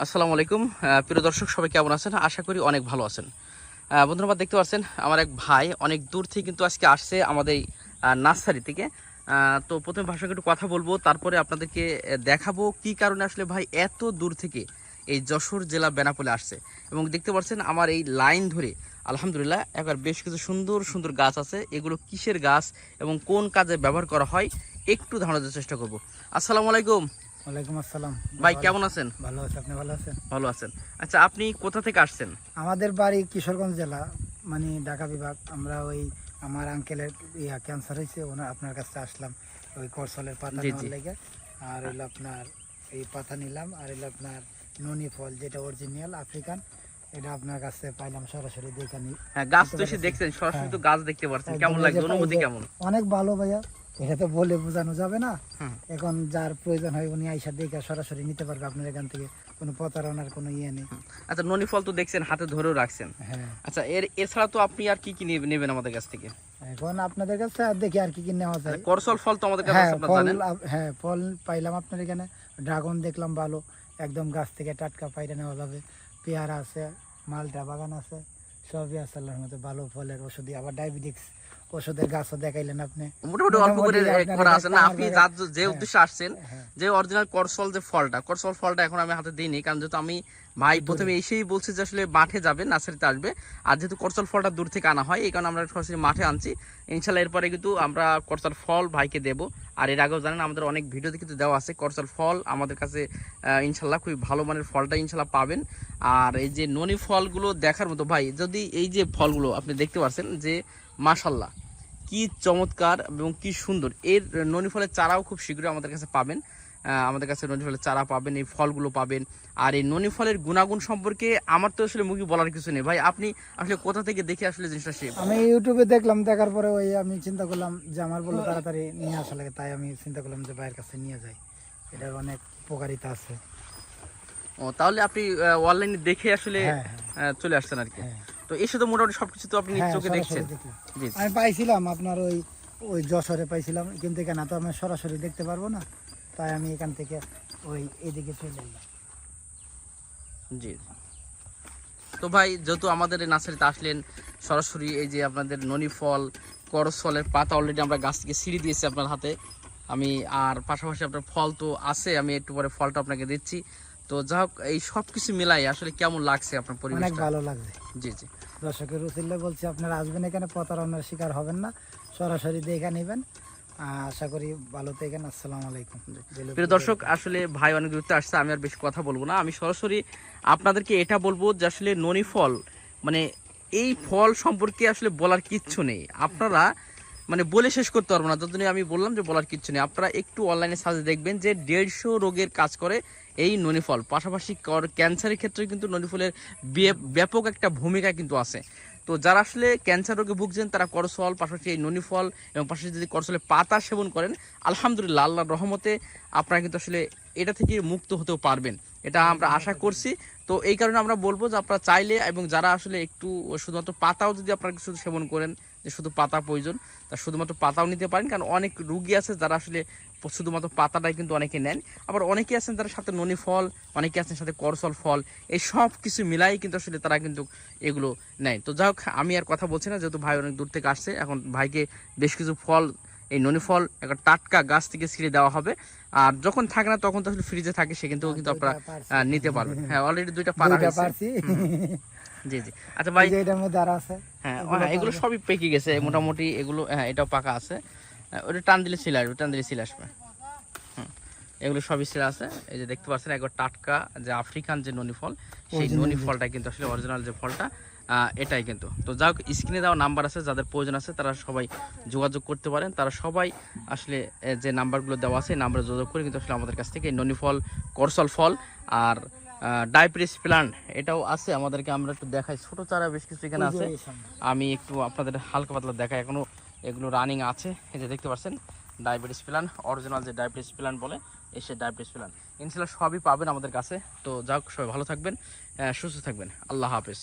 আসসালামু আলাইকুম। প্রিয় দর্শক, সবাই কেমন আছেন? আশা করি অনেক ভালো আছেন। বন্ধুরা আমার দেখতে পাচ্ছেন, আমার এক ভাই অনেক দূর থেকে কিন্তু আজকে আসছে আমাদের নার্সারি থেকে। তো প্রথমে ভাষাকে একটু কথা বলব, তারপরে আপনাদেরকে দেখাবো কি কারণে আসলে ভাই এত দূর থেকে এই যশোর জেলা বেনাপোলে আসছে। এবং দেখতে পাচ্ছেন, আমার এই লাইন ধরে, আলহামদুলিল্লাহ, একবার বেশ কিছু সুন্দর সুন্দর গাছ আছে। এগুলো কিসের গাছ এবং কোন কাজে ব্যবহার করা হয়, একটু ধারণা দেওয়ার চেষ্টা করব। আসসালামু আলাইকুম। ওয়ালাইকুম আসসালাম। ভাই কেমন আছেন? ভালো আছে আপনি ভালো আছেন? ভালো আছেন। আচ্ছা আপনি কোথা থেকে আসছেন? আমাদের বাড়ি কিশোরগঞ্জ জেলা মানে ঢাকা বিভাগ। আমরা ওই আমার আঙ্কেলের ইয়া ক্যান্সার হয়েছে ওনার আপনার কাছে আসলাম। ওই করসলের পাতা নেওয়ার লেগে। আর হলো আপনার এই পাতা নিলাম আর হলো আপনার ননি ফল যেটা অরিজিনাল আফ্রিকান এটা আপনার কাছে পাইলাম সরাসরি দেখে নি। হ্যাঁ গাছ তো এসে দেখছেন সরাসরি হ্যাঁ। তো গাছ দেখতে পাচ্ছেন কেমন একদম লাগছে? অনুভূতি কেমন? অনেক ভালো ভাইয়া। এটা তো বলে বোঝানো যাবে না। এখন যার প্রয়োজন হয় উনি আইসা দেখে সরাসরি নিতে পারবে আপনার এখান থেকে কোনো প্রতারণার কোনো ইয়ে নেই। আচ্ছা ননি ফল তো দেখছেন হাতে ধরেও রাখছেন। হ্যাঁ। আচ্ছা এর এছাড়া তো আপনি আর কি কি নেবেন আমাদের কাছ থেকে? এখন আপনাদের কাছে আর দেখি আর কি কি নেওয়া যায়। করসল ফল তো আমাদের কাছে হ্যাঁ আপনারা ফল জানেন? হ্যাঁ ফল পাইলাম আপনার এখানে। ড্রাগন দেখলাম ভালো। একদম গাছ থেকে টাটকা পাইটা নেওয়া যাবে। পেয়ারা আছে মালটা বাগান আছে। সবই আছে আল্লাহর মতো ভালো ফলের ওষুধি আবার ডায়াবেটিক্স ওষুধের গাছও দেখাইলেন আপনি। মোটামুটি অল্প করে করা আছে না? আপনি যার যে হ্যাঁ। উদ্দেশ্যে আসছেন হ্যাঁ যে অরিজিনাল করসল যে ফলটা করসল ফলটা এখন আমি হাতে দিইনি কারণ যেহেতু আমি ভাই প্রথমে এসেই বলছে যে আসলে মাঠে যাবে নার্সারিতে আসবে। আর যেহেতু করসল ফলটা দূর থেকে আনা হয় এই কারণে আমরা সরাসরি মাঠে আনছি। ইনশাল্লাহ এরপরে কিন্তু আমরা করসল ফল ভাইকে দেব। আর এর আগেও জানেন আমাদের অনেক ভিডিওতে কিন্তু দেওয়া আছে করসল ফল আমাদের কাছে ইনশাল্লাহ খুবই ভালো মানের ফলটা ইনশাল্লাহ পাবেন। আর এই যে ননি ফলগুলো দেখার মতো ভাই যদি এই যে ফলগুলো আপনি দেখতে পাচ্ছেন যে মাশাল্লাহ কি চমৎকার এবং কি সুন্দর। এর ননি ফলের চারাও খুব শীঘ্রই আমাদের কাছে পাবেন। আমাদের কাছে ননি ফলের চারা পাবেন এই ফলগুলো পাবেন। আর এই ননি ফলের গুণাগুণ সম্পর্কে আমার তো আসলে মুখে বলার কিছু নেই। ভাই আপনি আসলে কোথা থেকে দেখে আসলে জিনিসটা সে আমি ইউটিউবে দেখলাম দেখার পরে ওই আমি চিন্তা করলাম যে আমার বলে তাড়াতাড়ি নিয়ে আসা লাগে তাই আমি চিন্তা করলাম যে ভাইয়ের কাছে নিয়ে যাই। এটার অনেক উপকারিতা আছে। ও তাহলে আপনি অনলাইনে দেখে আসলে হ্যাঁ হ্যাঁ। চলে আসছেন আর কি। হ্যাঁ। তো এসে তো মোটামুটি সবকিছু তো আপনি হ্যাঁ, চোখে দেখছেন। আমি পাইছিলাম আপনার ওই ওই যশোরে পাইছিলাম কিন্তু এখানে তো আমি সরাসরি দেখতে পারব না তাই আমি এখান থেকে ওই এদিকে চলে এলাম। জি তো ভাই যেহেতু আমাদের এই নার্সারিতে আসলেন সরাসরি এই যে আপনাদের ননি ফল করস ফলের পাতা অলরেডি আমরা গাছ থেকে সিঁড়ি দিয়েছি আপনার হাতে। আমি আর পাশাপাশি আপনার ফল তো আছে আমি একটু পরে ফলটা আপনাকে দিচ্ছি। তো যা হোক এই সব কিছু মিলাই আসলে কেমন লাগছে আপনার অনেক ভালো লাগছে। জি জি। দর্শকের উচিল্লে বলছি আপনারা আসবেন এখানে প্রতারণার শিকার হবেন না সরাসরি দেখে নেবেন। আশা করি ভালো থাকেন আসসালামু আলাইকুম। প্রিয় দর্শক আসলে ভাই অনেক দূরত্বে আসছে আমি আর বেশি কথা বলব না। আমি সরাসরি আপনাদেরকে এটা বলব যে আসলে ননি ফল মানে এই ফল সম্পর্কে আসলে বলার কিচ্ছু নেই। আপনারা মানে বলে শেষ করতে পারব না যতদিন আমি বললাম যে বলার কিচ্ছু নেই। আপনারা একটু অনলাইনে সার্চে দেখবেন যে দেড়শো রোগের কাজ করে এই ননি ফল পাশাপাশি কর- ক্যান্সারের ক্ষেত্রে কিন্তু ননি ফলের বে- ব্যাপক একটা ভূমিকা কিন্তু আছে। তো যারা আসলে ক্যান্সার রোগে ভুগছেন, তারা করসল, পাশাপাশি এই ননি ফল এবং পাশাপাশি যদি করসলের পাতা সেবন করেন, আলহামদুলিল্লাহ, আল্লাহর রহমতে আপনারা কিন্তু আসলে এটা থেকে মুক্ত হতেও পারবেন। এটা আমরা আশা করছি। তো এই কারণে আমরা বলব যে আপনারা চাইলে এবং যারা আসলে একটু শুধুমাত্র পাতাও যদি আপনারা শুধু সেবন করেন যে শুধু পাতা প্রয়োজন তা শুধুমাত্র পাতাও নিতে পারেন কারণ অনেক রুগী আছে যারা আসলে শুধুমাত্র পাতাটাই কিন্তু অনেকে নেন। আবার অনেকে আছেন তারা সাথে ননি ফল অনেকে আছেন সাথে করসল ফল এই সব কিছু মিলাই কিন্তু আসলে তারা কিন্তু এগুলো নেয়। তো যাই হোক আমি আর কথা বলছি না যেহেতু ভাই অনেক দূর থেকে আসছে এখন ভাইকে বেশ কিছু ফল এই ননি ফল একটা টাটকা গাছ থেকে ছিঁড়ে দেওয়া হবে। আর যখন থাকে না তখন তো আসলে ফ্রিজে থাকে সে কিন্তু কিন্তু আপনারা নিতে পারবেন। হ্যাঁ অলরেডি দুইটা পারা দুইটা হয়েছে। জি জি। আচ্ছা ভাই এটার মধ্যে আর আছে। হ্যাঁ এগুলো হ্যাঁ। সবই পেকে গেছে মোটামুটি এগুলো হ্যাঁ এটাও পাকা আছে। ওটা টান দিলে ছিলে আসবে টান দিলে ছিলে আসবে। এগুলো সবই ছিলে আছে। এই যে দেখতে পাচ্ছেন একবার টাটকা যে আফ্রিকান যে ননি ফল সেই ননি ফলটা কিন্তু আসলে অরিজিনাল যে ফলটা এটাই কিন্তু। তো যাই হোক স্ক্রিনে দেওয়া নাম্বার আছে যাদের প্রয়োজন আছে তারা সবাই যোগাযোগ করতে পারেন। তারা সবাই আসলে যে নাম্বারগুলো দেওয়া আছে নাম্বারে যোগাযোগ করে কিন্তু আসলে আমাদের কাছ থেকে ননি ফল করসল ফল আর ডাইপ্রিস প্লান্ট এটাও আছে আমাদেরকে আমরা একটু দেখাই। ছোট চারা বেশ কিছু এখানে আছে। আমি একটু আপনাদের হালকা পাতলা দেখাই এখনও। এগুলো রানিং আছে এই যে দেখতে পাচ্ছেন ডায়াবেটিস প্ল্যান অরিজিনাল যে ডায়াবেটিস প্ল্যান বলে এসে ডায়াবেটিস প্ল্যান ইনশাল্লাহ সবই পাবেন আমাদের কাছে। তো যাক সবাই ভালো থাকবেন সুস্থ থাকবেন। আল্লাহ হাফেজ।